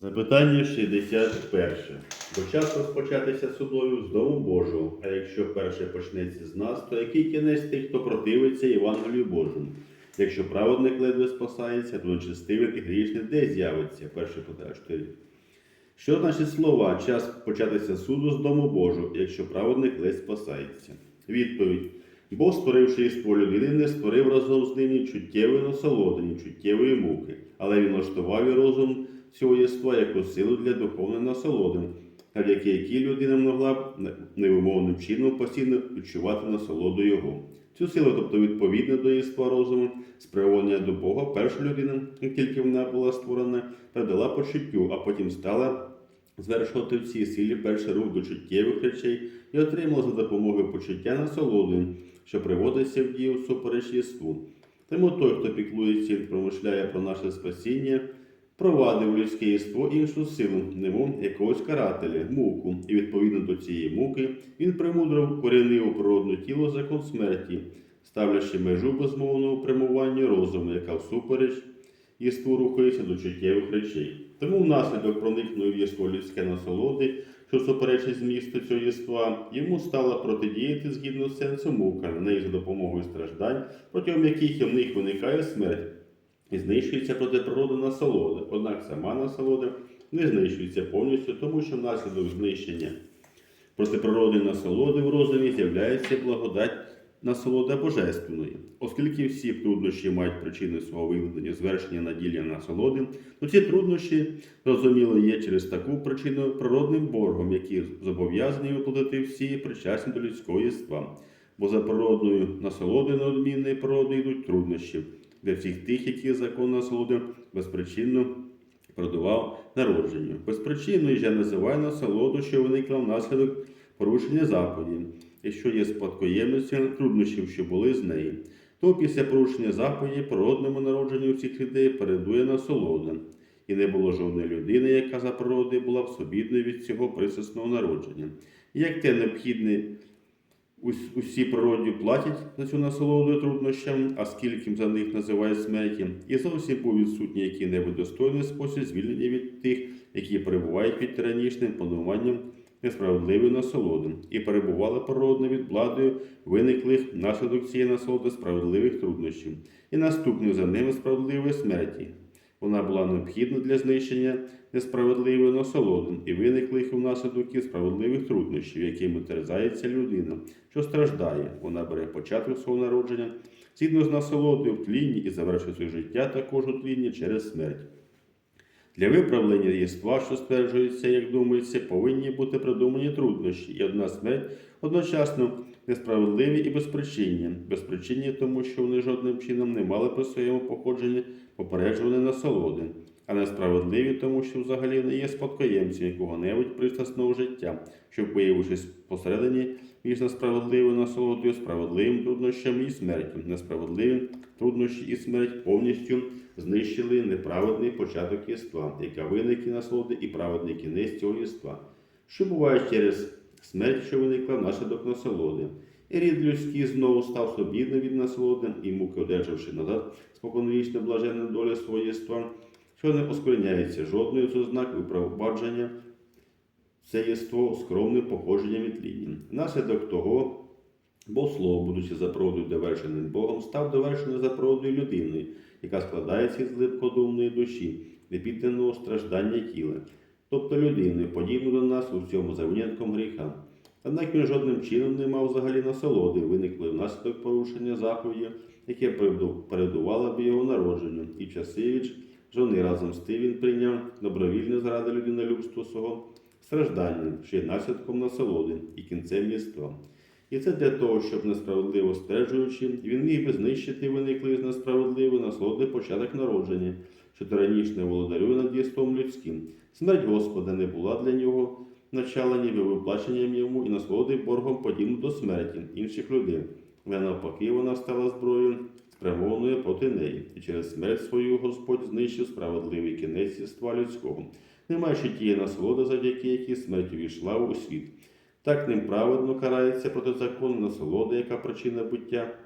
Запитання 61. Бо час розпочатися судою з дому Божого, а якщо перше почнеться з нас, то який кінець тих, хто противиться Євангелію Божому? Якщо праведник ледве спасається, то нечестивий і грішний де з'явиться? Перше Петра 4. Що значить слова час початися суду з дому Божого, якщо праведник ледь спасається? Відповідь. Бог, створивши єство людини, не створив разом з ним чуттєвої насолоди, чуттєвої муки, але він влаштував і розум цього єства як силу для духовної насолоди, завдяки якій людина могла б невимовним чином постійно відчувати насолоду його. Цю силу, тобто відповідно до єства розуму, спрямовання до Бога, перша людина, як тільки вона була створена, передала почуттю, а потім стала звершувати в цій силі перший рух до чуттєвих речей і отримала за допомогою почуття насолоди, що приводиться в дію всупереч єству. Тому той, хто піклується і промишляє про наше спасіння, провадив людське єство іншу силу, немов якогось карателя, муку, і відповідно до цієї муки він премудро корінив природне тіло закон смерті, ставлячи межу безмовному прямуванню розуму, яка всупереч єству рухається до чуттєвих речей. Тому внаслідок проникнув єство людське насолоди, що суперечить змісту цього єства, йому стало протидіяти згідно з сенсом мука, неї за допомогою страждань, протягом яких в них виникає смерть і знищується проти природи насолода. Однак сама насолода не знищується повністю, тому що внаслідок знищення протиприродної насолоди в розумі з'являється благодать насолода божественної. Оскільки всі труднощі мають причини свого виявлення звершення наділля насолоди, то ці труднощі, зрозуміло, є через таку причину природним боргом, який зобов'язаний виплатити всі причасні до людського єства. Бо за природною насолодою неодмінної природи йдуть труднощі для всіх тих, які закон насолоди безпричинно продував народженню. Безпричинною ж я називаю насолоду, що виникла внаслідок порушення заповіді, і що є спадкоємності труднощів, що були з неї. То після порушення заповіді природному народженню всіх людей передує насолода. І не було жодної людини, яка за природою була б собідною від цього присесного народження. Як те необхідне Ус- усі природі платять за цю насолоду труднощам, а скільки за них називають смерті, і зовсім був відсутній який-небудь достойний спосіб звільнення від тих, які перебувають під тиранічним пануванням несправедливої насолоди, і перебували природно від владою виниклих внаслідок цієї насолоди справедливих труднощів, і наступних за ними справедливої смерті. Вона була необхідна для знищення несправедливої насолоди і виниклих внаслідок і справедливих труднощів, якими терзається людина, що страждає. Вона бере початок свого народження згідно з насолодою в тлінні і завершує своє життя також у тлінні через смерть. Для виправлення єства, що стверджується, як думається, повинні бути придумані труднощі, і одна смерть одночасно несправедливі і безпричинні. Безпричинні, тому що вони жодним чином не мали по своєму походженні попереджуваної насолоди, а несправедливі, тому що взагалі не є спадкоємцем якого-небудь пристрасного життя, що, виявившись посередині між несправедливою насолодою, справедливим труднощами і смертю. Несправедливі труднощі і смерть повністю знищили неправедний початок єства, яка виникне насолоди і праведний кінець цього єства, що буває через смерть, що виникла внаслідок насолоди. І рід людський знову став собідним від насолоди, і муки, одержавши назад споконвічне блаженне доля свого єства, що не оскорняється жодною з ознак випровадження це єство скромним походженням і тлінням. Наслідок того, бо слово, будучи за природою довершеним Богом, став довершеним за природою людиною, яка складається із липкодумної душі, непідданого страждання тіла, тобто людиною, подібно до нас у всьому за винятком гріха. Однак він жодним чином не мав взагалі насолоди, виникли внаслідок порушення заповіді, яке передувало б його народженню, і часивіч жони разом з тим він прийняв добровільне заради людинолюбства свого страждання, що є наслідком насолоди і кінцем єства. І це для того, щоб несправедливо стверджуючи, він міг би знищити виниклий з несправедливої насолоди початок народження, що тиранічне володарює над єством людським. Смерть Господа не була для нього начала ніби виплаченням йому і насолоди боргом подібно до смерті інших людей. Але навпаки, вона стала зброєю, спрямованою проти неї, і через смерть свою Господь знищив справедливий кінець єства людського, не маючи тієї насолоди, завдяки якій смерть увійшла у світ. Так ним праведно карається проти закону насолода, яка причина буття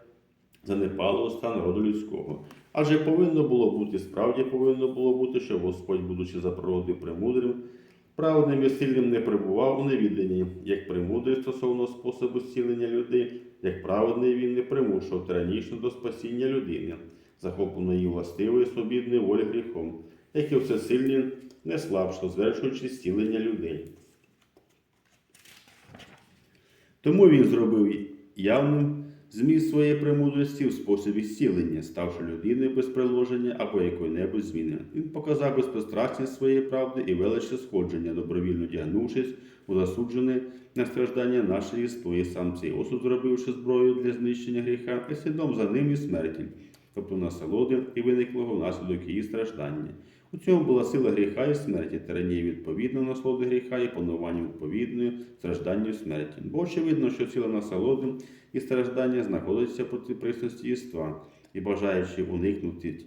занепалого стану роду людського. Адже повинно було бути, справді повинно було бути, щоб Господь, будучи за природою премудрим, праведним і сильним не перебував у невіданні, як премудрий стосовно способу зцілення людей, як праведний він не примушував тиранічно до спасіння людини, захопленої властивої свобідної волі гріхом, як і всесильний не слабшо, звершуючи зцілення людей. Тому він зробив явним зміст своєї премудрості в способі зцілення, ставши людиною без приложення або якої-небудь зміни. Він показав безпристрасність своєї правди і величне сходження, добровільно тягнувшись у засуджене на страждання нашої історії, сам цей осуд зробивши зброю для знищення гріха, і слідом за ним і смерті, тобто насолоди і виниклого внаслідок її страждання. У цьому була сила гріха і смерті, тиранії відповідно насолоди гріха і панування відповідною стражданню смерті. Бо очевидно, що сила насолоди і страждання знаходиться проти присності єства, і бажаючи уникнути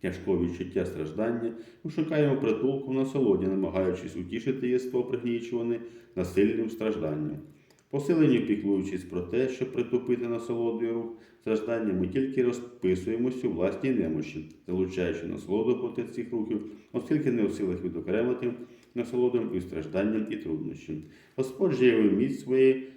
тяжкого відчуття страждання, ми шукаємо притулку в насолоді, намагаючись утішити єство, пригнічуване насильним стражданням. Посилені піклуючись про те, щоб притупити насолодою рух страждання, ми тільки розписуємося у власній немощі, залучаючи насолоду проти цих рухів, оскільки не в силах відокремити насолодом і стражданням і труднощам. Господь явив міць своєї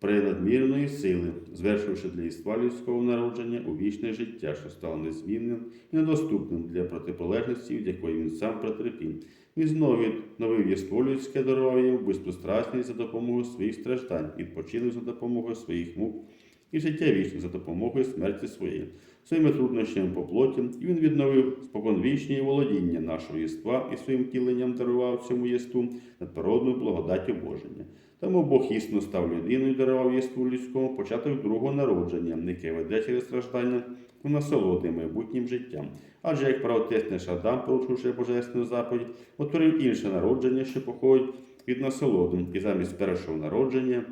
пренадмірної сили, звершивши для іства людського народження у вічне життя, що стало незмінним і недоступним для протиполежності, від якої він сам претерпів. Він знову відновив єство людське дарував їм безпристрасність за допомогою своїх страждань, відпочинок за допомогою своїх мук і життя вічне за допомогою смерті своєї. Своїми труднощами по плоті і він відновив споконвічні володіння нашого єства і своїм тіленням дарував цьому єству надприродну благодаті Боження. Тому Бог існо став людиною, дарував єству людському початок другого народження, яке веде через страждання у насолоди майбутнім життям. Адже як правотесний Адам, порушивши божественну заповідь, утворив інше народження, що походить від насолоди, і замість першого народження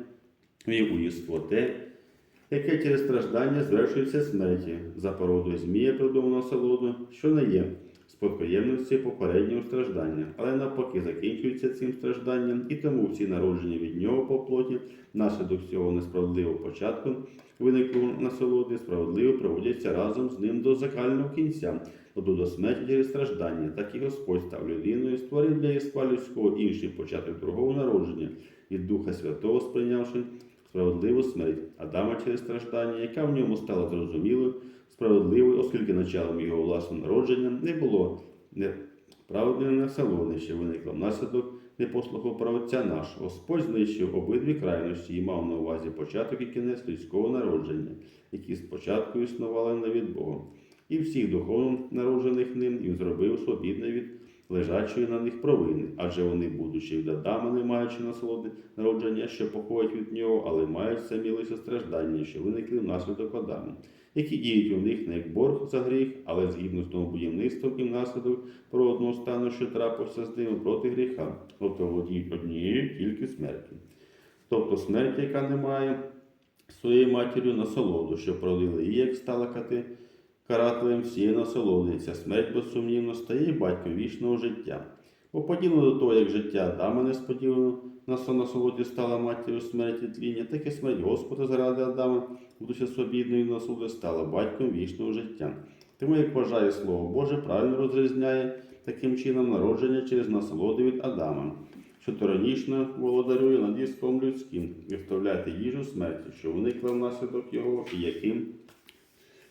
вів у єство те, яке через страждання звершується смерті, за породою змія придумав насолоду, що не є спадкоємності попереднього страждання, але навпаки закінчується цим стражданням, і тому всі народження від нього по плоті, внаслідок цього несправедливого початку, виниклого насолоди, справедливо проводяться разом з ним до закального кінця, тобто до смерті через страждання. Так і Господь став людиною, створив для єства людського інший початок другого народження від Духа Святого, сприйнявши справедливу смерть Адама через страждання, яка в ньому стала зрозумілою, справедливою, оскільки началом його власного народження не було неправедної насолоди, що виникла внаслідок непослуху правоця нашого. Господь знищив обидві крайності і мав на увазі початок і кінець людського народження, які спочатку існували не від Бога. І всіх духовно народжених ним він зробив свобідне від лежачої на них провини, адже вони, будучи від Адама, не маючи насолоди народження, що походять від нього, але мають самі лише страждання, що виникли внаслідок Адаму, які діють у них не як борг за гріх, але згідно з тому будівництвом і внаслідок природного стану, що трапився з ними проти гріха, тобто володіють однією тільки смертю. Тобто смерть, яка не має своєю матір'ю насолоду, що породила її, як стала кати карателем всієї насолоди. Ця смерть безсумнівно стає батьком вічного життя. Бо подібно до того, як життя Адама несподівано на насолоді стала матір'ю смерті тління, так і смерть Господа заради Адама, будучи свобідною насолоди, стала батьком вічного життя. Тому, як вважає Слово Боже, правильно розрізняє таким чином народження через насолоди від Адама, що тиранічно володарює над єством людським і вставляти їжу смерті, що виникла внаслідок його, і яким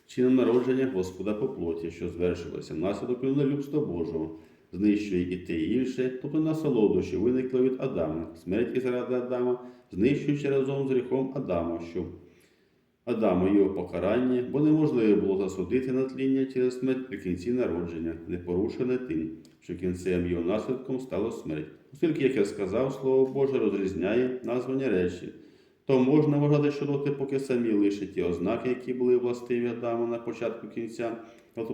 чином народження Господа по плоті, що звершилося внаслідок людства Божого, знищує і те і інше, тобто насолоду, що виникла від Адама, смерть і заради Адама, знищуючи разом з гріхом Адама, що Адама його покарання, бо неможливо було засудити на тління через смерть при кінці народження, не порушене тим, що кінцем його наслідком стала смерть. Оскільки, як я сказав, Слово Боже розрізняє названі речі, то можна вважати, що доти, поки самі лише ті ознаки, які були властиві Адаму на початку кінця,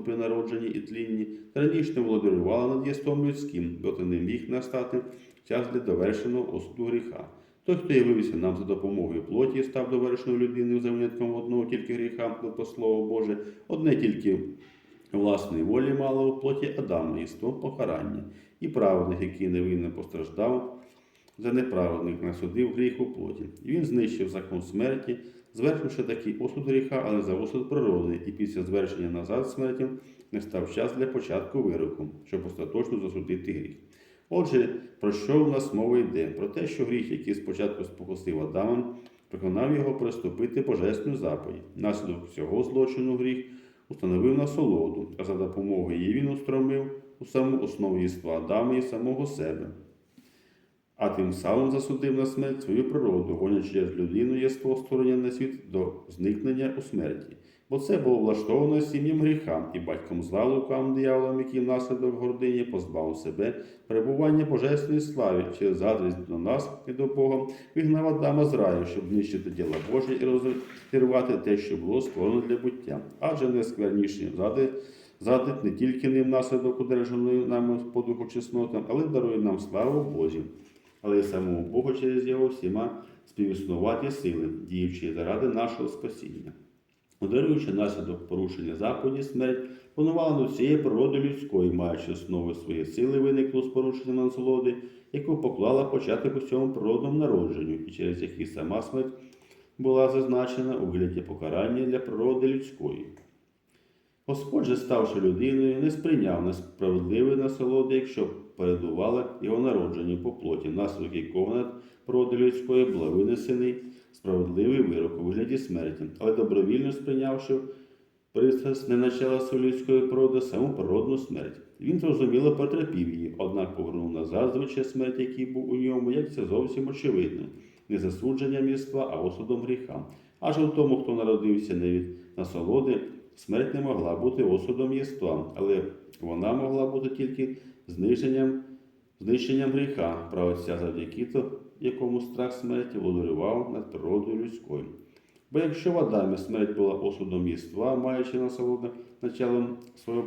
при народженні і тлінні, раніше володарювали над єством людським, доти не міг настати час для довершеного осуду гріха. Той, хто явився нам за допомогою плоті і став довершеною людиною за винятком одного тільки гріха, тобто Слово Боже, одне тільки власної волі мало у плоті Адама, єство покарання, і праведних, який невинно постраждав, за неправедних насудив гріх у плоті. Він знищив закон смерті, звершивши такий осуд гріха, але за осуд природи, і після звершення назад смерті не став час для початку вироку, щоб остаточно засудити гріх. Отже, про що в нас мова йде? Про те, що гріх, який спочатку спокусив Адама, переконав його приступити божественну заповідь. Наслідок цього злочину гріх установив насолоду, а за допомогою її він устромив у саму основу єства Адама і самого себе. А тим самим засудив на смерть свою природу, гонячи через людину єство створення на світ до зникнення у смерті. Бо це було влаштовано сім'ям гріха і батьком зла лукавим дияволом, який внаслідок гордині позбавив себе перебування божественної слави через заздрість до нас і до Бога, вигнав Адама з раю, щоб знищити діла Божі і розірвати те, що було створено для буття. Адже найскверніші зади задить не тільки ним наслідок одержаної нами по духу чесноти, але дарує нам славу Божі, але й самому Богу через його всіма співіснувати сили, діючи заради нашого спасіння. Ударуючи наслідок порушення заповіді смерть, панувала над всією природою людською, маючи основи свої сили, виникло з порушенням насолоди, яку поклала початок усьому природному народженню, і через який сама смерть була зазначена у вигляді покарання для природи людської. Господь же, ставши людиною, не сприйняв несправедливої насолоди, якщо передувала його народженню по плоті, внаслідок якого природи людської була винесений справедливий вирок у вигляді смерті, але добровільно сприйнявши пристрасть не начала своєї людської саму природну смерть. Він зрозуміло потерпів її, однак повернув назад звичай смерті, який був у ньому, як це зовсім очевидно, не засудженням єства, а осудом гріха. Аж у тому, хто народився не від насолоди, смерть не могла бути осудом єства, але вона могла бути тільки знищенням, знищенням гріха, правоця завдяки якому страх смерті володарював над природою людською. Бо якщо в Адамі смерть була осудом єства, маючи насолоду началом свого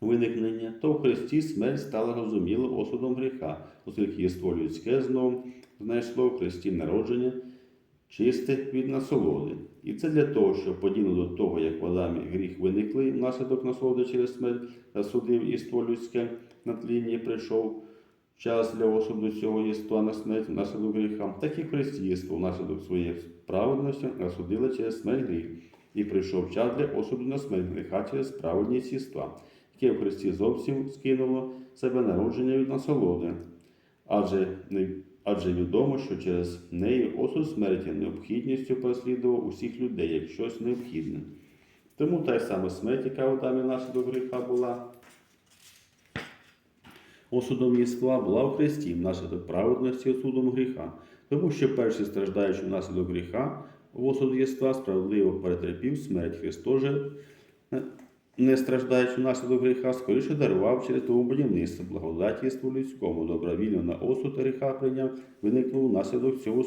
виникнення, то в Христі смерть стала розуміло осудом гріха, оскільки єство людське знову знайшло в Христі народження чисте від насолоди. І це для того, щоб подібно до того, як в Адамі гріх виникли, внаслідок насолоди через смерть засудив єство людське на тлінні прийшов час для осуду цього єства на смерть внаслідок гріха, так і єство внаслідок своєї праведності насудили через смерть гріх. І прийшов час для осуду на смерть гріха через праведність єства, яке в Христі зовсім скинуло себе народження від насолоди. Адже, не, адже відомо, що через неї осуд смерті необхідністю переслідував усіх людей як щось необхідне. Тому та й сама смерть, яка в Адамі наслідок гріха була, осудом єства була в Христі внаслідок праведності осудом гріха, тому що перший страждаючи внаслідок гріха, в осуд єства справедливо перетерпів смерть е, не страждаючи внаслідок гріха, скоріше дарував через тому будівництво благодатійству людському, добровільно на осуд гріха прийняв, виникнув внаслідок цього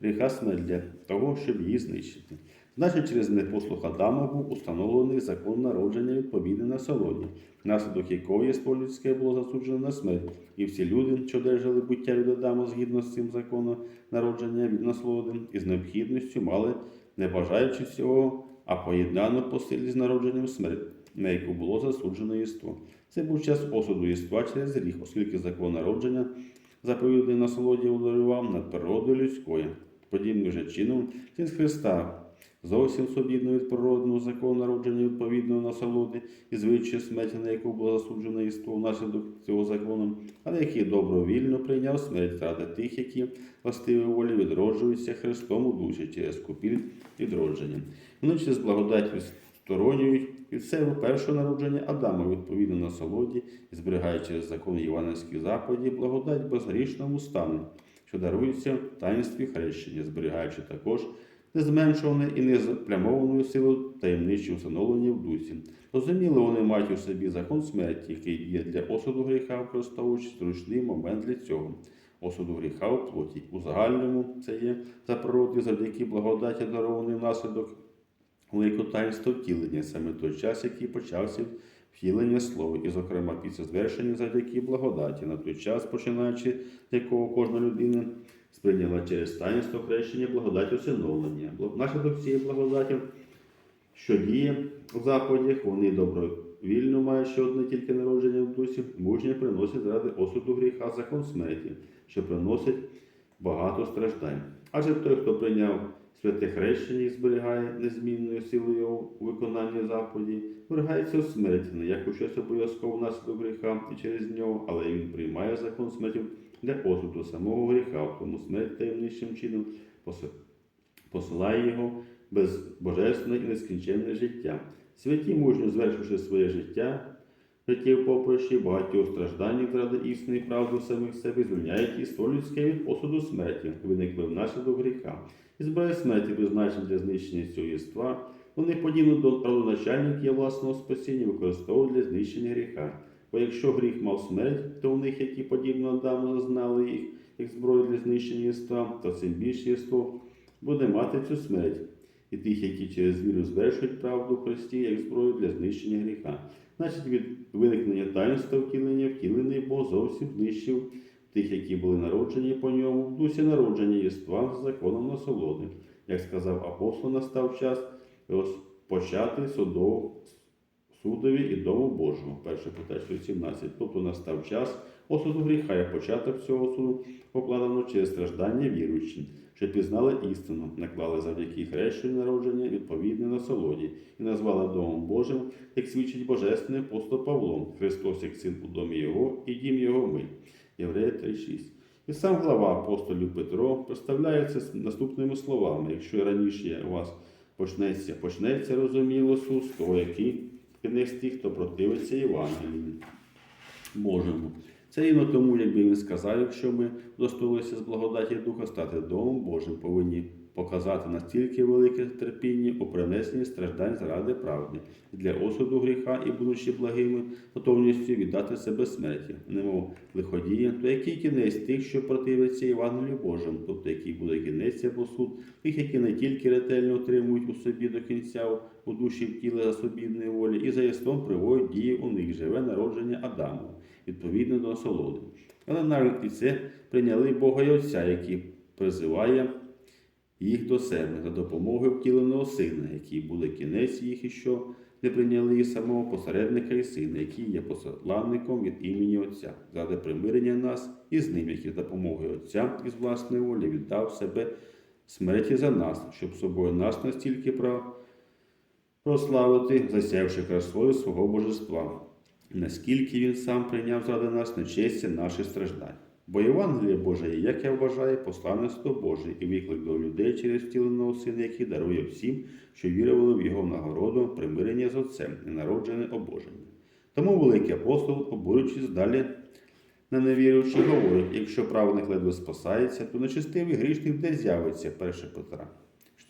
гріха смерть для того, щоб її знищити. Значить, через непослух Адама був установлений закон народження відповідний насолоді, внаслідок якого єство людське було засуджено на смерть, і всі люди, що держали буття від Адама згідно з цим законом народження від насолоди, і з необхідністю мали, не бажаючи цього, а поєднано по силі з народженням смерть, на яку було засуджено єство. Це був час осуду єства через гріх, оскільки закон народження заповідний насолоді ударював над природою людською. Подібним же чином, через Христа зовсім свобідно від природного закону народження відповідної насолоди і звичайної смерті, на яку було засуджено єство внаслідок цього закону, але який добровільно прийняв смерть ради тих, які властиві волі відроджуються Христом у душі через купіль відродження. Вони через благодать відсторонюють від себе першого народження Адама відповідно насолоді і зберігають через закон Іванівських заповідей благодать безгрішному стану, що дарується в таїнстві хрещення, зберігаючи також незменшувану і незаплямовану силу таємничі установлені в дусі. Розуміло, вони мають у собі закон смерті, який є для осуду гріха, використовуючи зручний момент для цього. Осуду гріха у плоті. У загальному це є за природи завдяки благодаті дарований внаслідок великого таїнства втілення, саме той час, який почався втілення слова, і, зокрема, після звершення завдяки благодаті, на той час, починаючи з якого кожна людина сприйняла через таїнство хрещення благодать усиновлення. Внаслідок цієї благодаті, що діє у заповідях, вони добровільно маючи одне тільки народження в дусі, мужньо приносять заради осуду гріха закон смерті, що приносить багато страждань. Адже той, хто прийняв Святе хрещення зберігає незмінною силою у виконанні заповіді, ввергається у смерть, не як у щось обов'язково внаслідок гріха і через нього, але він приймає закон смерті для осуду самого гріха, тому смерть таємничим чином поси- посилає його без божественне і нескінченне життя. Святі мужньо звершивши своє життя, життєв поприщі, багатьох страждань заради істини і правди самих себе, звільняють іство людське від осуду смерті, виникли внаслідок гріха. І збирає смерті призначені для знищення цього єства, вони подібно до родоначальників власного спасіння використовують для знищення гріха. Бо якщо гріх мав смерть, то у них, які подібно Адаму зазнали їх, як зброю для знищення єства, то цим більше єство буде мати цю смерть. І тих, які через віру звершують правду в Христі, як зброю для знищення гріха. Значить, від виникнення таїнства втілення, втілений Бог зовсім знищив тих, які були народжені по ньому, в дусі народження єства з законом насолоди. Як сказав апостол, настав час розпочати судов, судові і дому Божого. Перше питання 17. Тобто настав час осуду гріха і початок цього суду покладено через страждання віруючі, що пізнали істину, наклали завдяки хрещенню народження відповідне насолоді і назвали Домом Божим, як свідчить Божественний апостол Павло, Христос як син у домі Його і дім Його ми. Єврея 3.6. І сам глава апостолів Петро представляється наступними словами: якщо раніше у вас почнеться, почнеться розуміло суд того, який кінець тих, хто противиться Євангелію Божому. Це іно тому, якби він сказав, якщо ми достоїлися з благодаті Духа стати Домом Божим, повинні показати настільки велике терпіння у принесенні страждань заради правди, для осуду гріха і, будучи благими, готовністю віддати себе смерті, немов лиходія, то який кінець тих, що противиться Євангелію Божому, тобто який буде кінець або суд, тих, які не тільки ретельно отримують у собі до кінця у душі в тілі засобідної волі, і за єством приводять дії у них живе народження Адаму, відповідно до насолоди. Але навіть і це прийняли Бога й Отця, який призиває їх до себе за допомогою втіленого сина, який буде кінець їх, і що не прийняли і самого посередника і сина, який є посланником від імені Отця, заради примирення нас і з ним, який за допомогою Отця із власної волі віддав себе смерті за нас, щоб собою нас настільки прав прославити, засявши красою свого божества, наскільки він сам прийняв заради нас нечестя наших страждань. Бо Євангеліє Боже, є, як я вважаю, посланництво Боже і виклик до людей через втіленого сина, який дарує всім, що вірували в його нагороду, примирення з Отцем і народжене обоження. Тому великий апостол, обурюючись далі на невіруючих, говорить, якщо праведник ледве спасається, то нечистивий грішник де з'явиться 1 Петра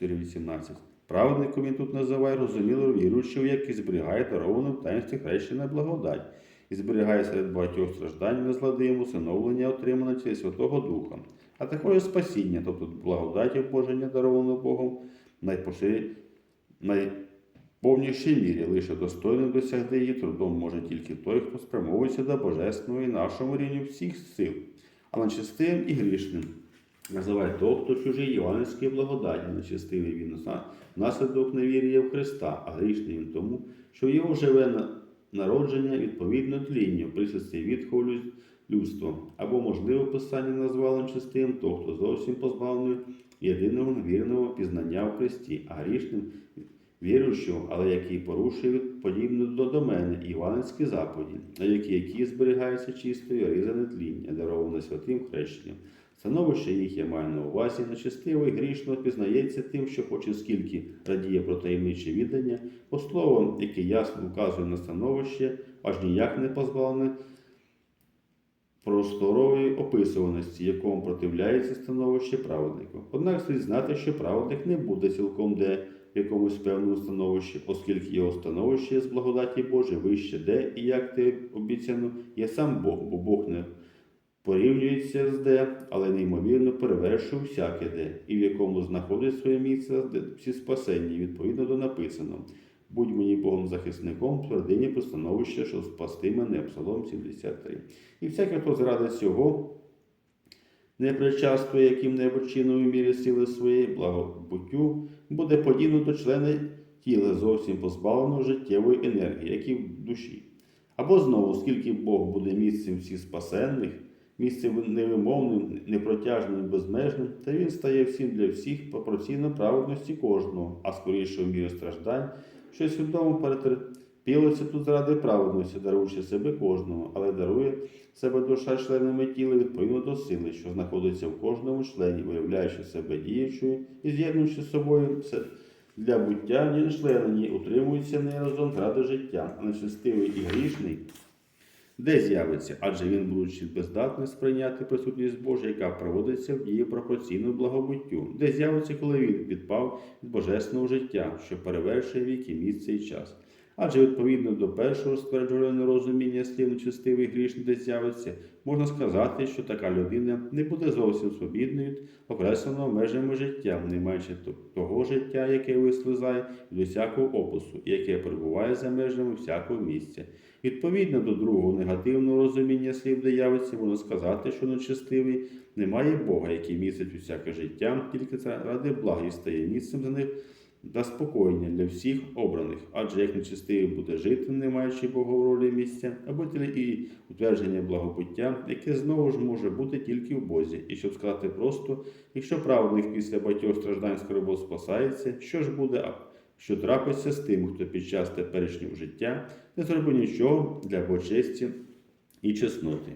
4,18. Праведником він тут називає розуміло віруючого, який зберігає даровану в таїнстві хрещена благодать і зберігає серед багатьох страждань незладиму усиновлення, отримане через Святого Духа, а також спасіння, тобто благодаті Боження, даровану Богом, найповнішій мірі, лише достойним досягти її трудом може тільки той, хто спрямовується до Божественного і нашому рівні всіх сил, а нечистим і грішним. Називає того, хто чужий євангельській благодаті, нечистивий він наслідок невір'я в Христа, а грішний він тому, що його живе народження відповідно тлінню, присутстві відхову людства, або, можливо, писання назвало чистим того, хто зовсім позбавлений єдиного вірного пізнання в Христі, а грішним віруючого, але який порушує подібно до, до мене іванські заповіді, на які, які зберігаються чистою, різане тління, дароване святим хрещенням. Становище їх я маю на увазі, нечестивий грішно пізнається тим, що хоче скільки радіє про таємниче віддання, бо слово, яке ясно вказує на становище, аж ніяк не позбавлене просторової описуваності, якому противляється становище праведника. Однак слід знати, що праведник не буде цілком де в якомусь певному становищі, оскільки його становище з благодаті Божої вище де і як ти обіцяно, є сам Бог, бо Бог не порівнюється з де, але неймовірно перевершує всяке де, і в якому знаходить своє місце всі спасенні, відповідно до написаного. Будь мені Богом захисником, твердині про становище, що спасти мене, Псалом 73. І всякий, хто заради цього не причаствує яким-небудь чином мірі сили своєї благобуттю, буде подібно до члена тіла, зовсім позбавленого життєвої енергії, як і в душі. Або знову, скільки Бог буде місцем всіх спасенних, місцем невимовним, непротяжним, безмежним, та він стає всім для всіх пропорційно праведності кожного, а скоріше в міру страждань, що свідомо перетерпілося тут заради праведності, даруючи себе кожному, але дарує себе душа членами тіла відповідно до сили, що знаходиться в кожному члені, виявляючи себе діючою і з'єднуючи з собою все для буття, члени, утримуються не разом ради життя, а нечестивий і грішний де з'явиться, адже він, будучи бездатний сприйняти присутність Божа, яка проводиться в дії пропорційно благобуттю, де з'явиться, коли він відпав від божественного життя, що перевершує віки, місце і час. Адже відповідно до першого стверджувального розуміння слів нечестивий грішний, де з'явиться, можна сказати, що така людина не буде зовсім свобідною окресленого межами життя, не т- того життя, яке вислизає від усякого опису, яке перебуває за межами всякого місця. Відповідно до другого негативного розуміння слів, явиться, можна сказати, що нечестивий немає Бога, який містить усяке життя, тільки це ради блага і стає місцем за них та спокоєння для всіх обраних. Адже як нечестивий буде жити, не маючи Бога в ролі місця, або і утвердження благобуття, яке знову ж може бути тільки в Бозі. І щоб сказати просто, якщо праведник після багатьох страждань скорбот спасається, що ж буде, що трапиться з тим, хто під час теперішнього життя не зробив нічого для почесті і чесноти.